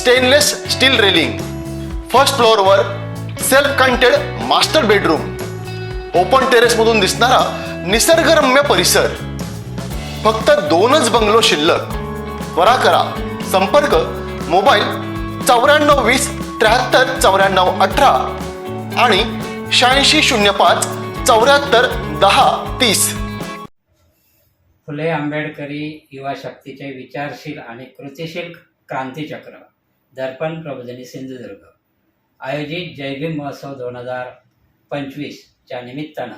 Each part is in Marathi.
Stainless steel railing first फ्लोअरवर self contained master bedroom open टेरेसमधून दिसणारा निसर्गरम्य परिसर. फक्त दोनच बंगलो शिल्लक. त्वरा करा. संपर्क मोबाईल चौऱ्याण्णव वीस त्र्याहत्तर चौऱ्याण्णव अठरा आणि शहाऐंशी शून्य पाच चौऱ्याहत्तर दहा तीस. फुले आंबेडकरी युवा शक्तीचे विचारशील आणि कृतिशील क्रांतीचक्र. दर्पण प्रबोधिनी सिंधुदुर्ग. आयोजित जयभीम महोत्सव दोन हजार पंचवीसच्या निमित्तानं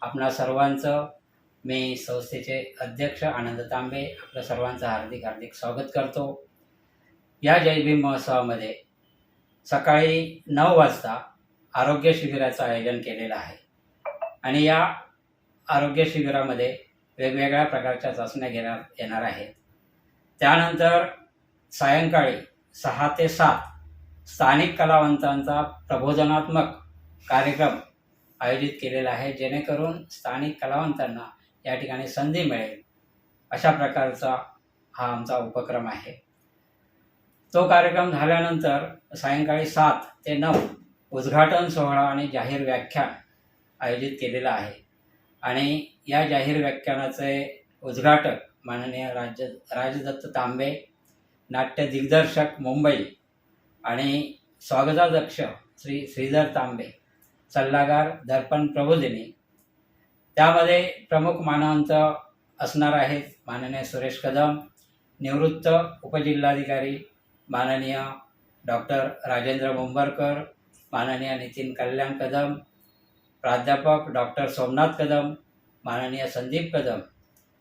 आपणा सर्वांचं मी संस्थेचे अध्यक्ष आनंद तांबे आपल्या सर्वांचं हार्दिक हार्दिक स्वागत करतो. या जयभीम महोत्सवामध्ये सकाळी नऊ वाजता आरोग्य शिबिराचं आयोजन केलेलं आहे. आणि या आरोग्य शिबिरामध्ये वेगवेगळ्या प्रकारच्या चाचण्या घेण्यात येणार आहेत. त्यानंतर सायंकाळी सहा ते सात स्थानिक कलावंतांचा प्रबोधनात्मक कार्यक्रम आयोजित केलेला आहे जेणेकरून स्थानिक कलावंतांना या ठिकाणी संधी मिळेल. अशा प्रकारचा हा आमचा उपक्रम आहे. तो कार्यक्रम झाल्यानंतर सायंकाळी सात ते नऊ उद्घाटन सोहळा आणि जाहीर व्याख्यान आयोजित केलेलं आहे. आणि या जाहीर व्याख्यानाचे उद्घाटक माननीय राज्य राजदत्त तांबे नाट्य दिग्दर्शक मुंबई आणि स्वागताध्यक्ष श्री श्रीधर तांबे सल्लागार दर्पण प्रबोधिनी. त्यामध्ये प्रमुख मानवंत असणार आहेत माननीय सुरेश कदम निवृत्त उपजिल्हाधिकारी माननीय डॉक्टर राजेंद्र मुंबरकर माननीय नितीन कल्याण कदम प्राध्यापक डॉक्टर सोमनाथ कदम माननीय संदीप कदम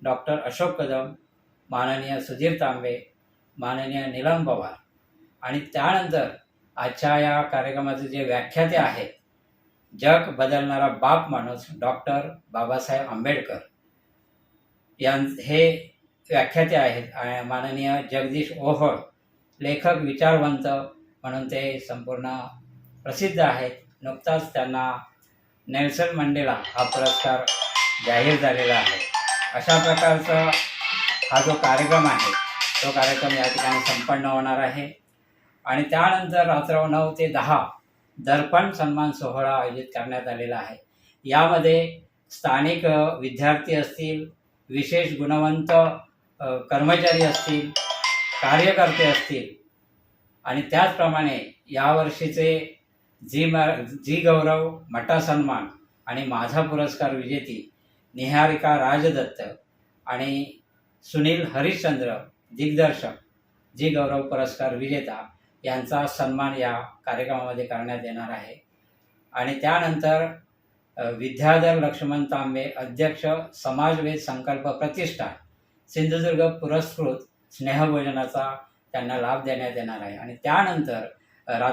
डॉक्टर अशोक कदम माननीय सुधीर तांबे माननीय नीलम पवार. आणि त्यानंतर आजच्या या कार्यक्रमाचे जे व्याख्याते आहेत जग बदलणारा बाप माणूस डॉक्टर बाबासाहेब आंबेडकर यां हे व्याख्याते आहेत. माननीय जगदीश ओहळ लेखक विचारवंत म्हणून ते संपूर्ण प्रसिद्ध आहेत. नुकताच त्यांना नेल्सन मंडेला हा पुरस्कार जाहीर झालेला आहे. अशा प्रकारचा हा जो कार्यक्रम आहे तो कार्यक्रम या ठिकाणी संपन्न होणार आहे. आणि त्यानंतर रात्र नऊ ते दहा दर्पण सन्मान सोहळा आयोजित करण्यात आलेला आहे. यामध्ये स्थानिक विद्यार्थी असतील विशेष गुणवंत कर्मचारी असतील कार्यकर्ते असतील. आणि त्याचप्रमाणे यावर्षीचे जी म जी गौरव मटा सन्मान आणि माझा पुरस्कार विजेती निहारिका राजदत्त आणि सुनील हरिश्चंद्र दिग्दर्शक जी गौरव पुरस्कार विजेता यांचा सन्मान या कार्यक्रमामध्ये करण्यात येणार आहे. आणि त्यानंतर विद्याधर लक्ष्मण तांबे अध्यक्ष समाजवेद संकल्प प्रतिष्ठान सिंधुदुर्ग पुरस्कृत स्नेहभोजनाचा त्यांना लाभ देण्यात येणार आहे. आणि त्यानंतर अ,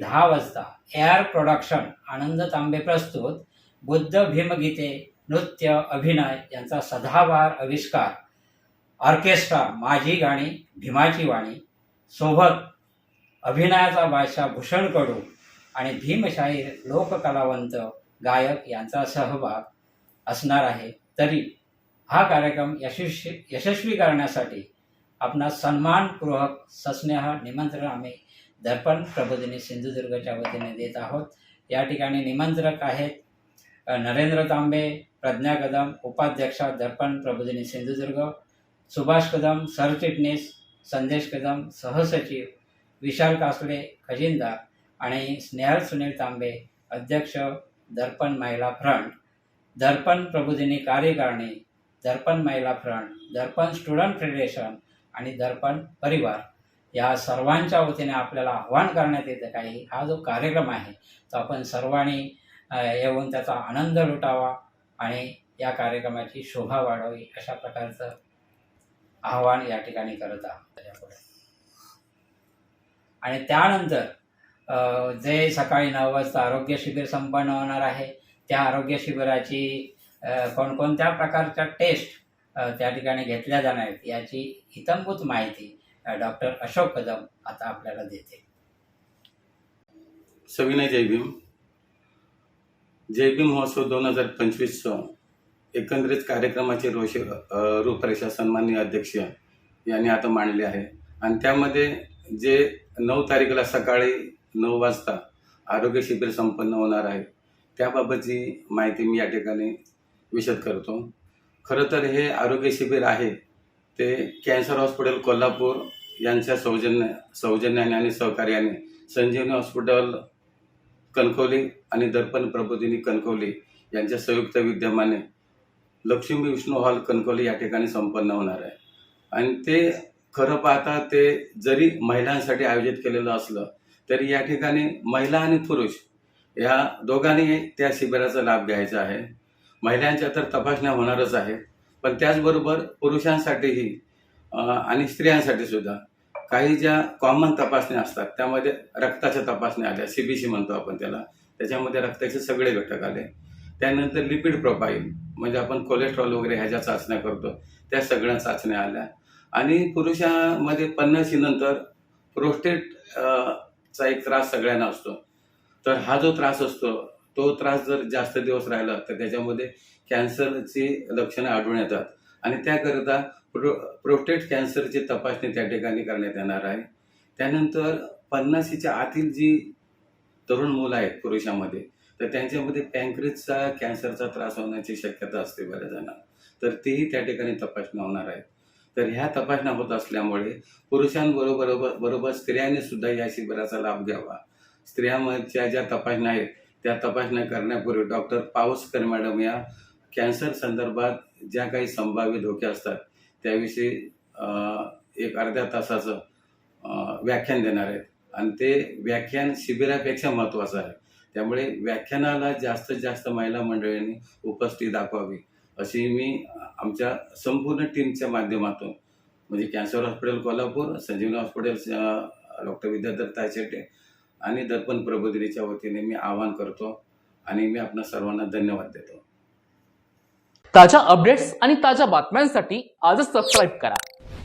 दहा वाजता एअर प्रोडक्शन आनंद तांबे प्रस्तुत बुद्ध भीमगीते नृत्य अभिनय यांचा सदाभार आविष्कार ऑर्केस्ट्रा माझी गाणी भीमाची वाणी सोबत अभिनयाचा बादशाह भूषण कडू आणि भीमशाहीर लोककलावंत गायक यांचा सहभाग असणार आहे. तरी हा कार्यक्रम यशस्वी यशस्वी करण्यासाठी आपणा सन्मानपूर्वक सस्नेह निमंत्रण आम्ही दर्पण प्रबोधिनी सिंधुदुर्गच्या वतीने देत आहोत. या ठिकाणी निमंत्रक आहेत नरेंद्र तांबे प्रज्ञा कदम उपाध्यक्षा दर्पण प्रबोधिनी सिंधुदुर्ग सुभाष कदम सरचिटणीस संदेश कदम सहसचिव विशाल कासले खजिनदार आणि स्नेहल सुनील तांबे अध्यक्ष दर्पण महिला फ्रंट. दर्पण प्रबोधिनी कार्यकारिणी दर्पण महिला फ्रंट दर्पण स्टुडंट फेडरेशन आणि दर्पण परिवार. या सर्वांच्या वतीने आपल्याला आव्हान करण्यात येतं काही. हा जो कार्यक्रम आहे तो आपण सर्वांनी येऊन त्याचा आनंद लुटावा आणि या कार्यक्रमाची शोभा वाढावी अशा प्रकारचं आव्हान या ठिकाणी करत आहोत त्याच्यापुढे. आणि त्यानंतर जे सकाळी नऊ वाजता आरोग्य शिबिर संपन्न होणार आहे त्या आरोग्य शिबिराची कोणकोणत्या प्रकारच्या टेस्ट त्या ठिकाणी घेतल्या जाणार आहेत याची इतंभूत माहिती डॉक्टर अशोक कदम आता आपल्याला देते सविनय जय भीम जय भीम महोत्सव दोन हजार पंचवीस एकंदरीत कार्यक्रमाची रोष रूपरेषा सन्माननीय अध्यक्ष यांनी आता मांडली आहे. आणि त्यामध्ये जे नऊ तारखेला सकाळी नऊ वाजता आरोग्य शिबिर संपन्न होणार आहे त्याबाबतची माहिती मी या ठिकाणी विशद करतो. खरं तर हे आरोग्य शिबिर आहे ते कॅन्सर हॉस्पिटल कोल्हापूर यांच्या सौजन्य सौजन्याने आणि सहकार्याने संजीवनी हॉस्पिटल कणकवली आणि दर्पण प्रबोधिनी कणकवली यांच्या संयुक्त विद्यमाने लक्ष्मी विष्णू हॉल कणकवली या ठिकाणी संपन्न होणार आहे. आणि ते खरं पाहता ते जरी महिलांसाठी आयोजित केलेलं असलं तरी या ठिकाणी महिला आणि पुरुष या दोघांनी त्या शिबिराचा लाभ घ्यायचा आहे. महिलांच्या तर तपासण्या होणारच आहे पण त्याचबरोबर पुरुषांसाठीही आणि स्त्रियांसाठी सुद्धा काही ज्या कॉमन तपासण्या असतात त्यामध्ये रक्ताच्या तपासण्या आल्या सीबीसी म्हणतो आपण त्याला त्याच्यामध्ये रक्ताचे सगळे घटक आले. त्यानंतर लिपिड प्रोफाईल म्हणजे आपण कोलेस्ट्रॉल वगैरे ह्याच्या चाचण्या करतो त्या सगळ्या चाचण्या आल्या. आणि पुरुषामध्ये पन्नाशी नंतर प्रोस्टेट चा एक त्रास सगळ्यांना असतो. तर हा जो त्रास असतो तो त्रास जर जास्त दिवस राहिला तर त्याच्यामध्ये कॅन्सरची लक्षणं आढळून येतात. आणि त्याकरिता प्रो प्रोस्टेट कॅन्सरची तपासणी त्या ठिकाणी करण्यात येणार आहे. त्यानंतर पन्नासीच्या आतील जी तरुण मुलं आहेत पुरुषामध्ये तर त्यांच्यामध्ये पँक्रिजचा कॅन्सरचा त्रास होण्याची शक्यता असते बऱ्याच जणांना तर तेही त्या ठिकाणी तपासण्या होणार आहेत तर ह्या तपासण्या होत असल्यामुळे पुरुषांबरोबर बरोबर स्त्रियांनी सुद्धा या शिबिराचा लाभ घ्यावा. स्त्रियांच्या ज्या तपासण्या आहेत त्या तपासण्या करण्यापूर्वी डॉक्टर पावसकर मॅडम या कॅन्सर संदर्भात ज्या काही संभाव्य धोके असतात त्याविषयी एक अर्ध्या तासाचं व्याख्यान देणार आहेत. आणि ते व्याख्यान शिबिरापेक्षा महत्त्वाचं आहे. त्यामुळे व्याख्यानाला जास्तीत जास्त महिला मंडळींनी उपस्थिती दाखवावी. अशी मी आमच्या संपूर्ण टीमच्या माध्यमातून म्हणजे cancer hospital Kolhapur Sanjivani hospital doctor Vidyadhar Taychete आणि दर्पण प्रबोधिनीच्या वतीने मी आवाहन करतो आणि मी आपणा सर्वांना धन्यवाद देतो. ताज्या अपडेट्स आणि ताज्या बातम्यांसाठी आजच सबस्क्राईब करा.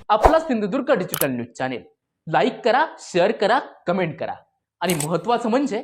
आपला Sindhudurg digital news channel like करा शेअर करा कमेंट करा. आणि महत्वाचं म्हणजे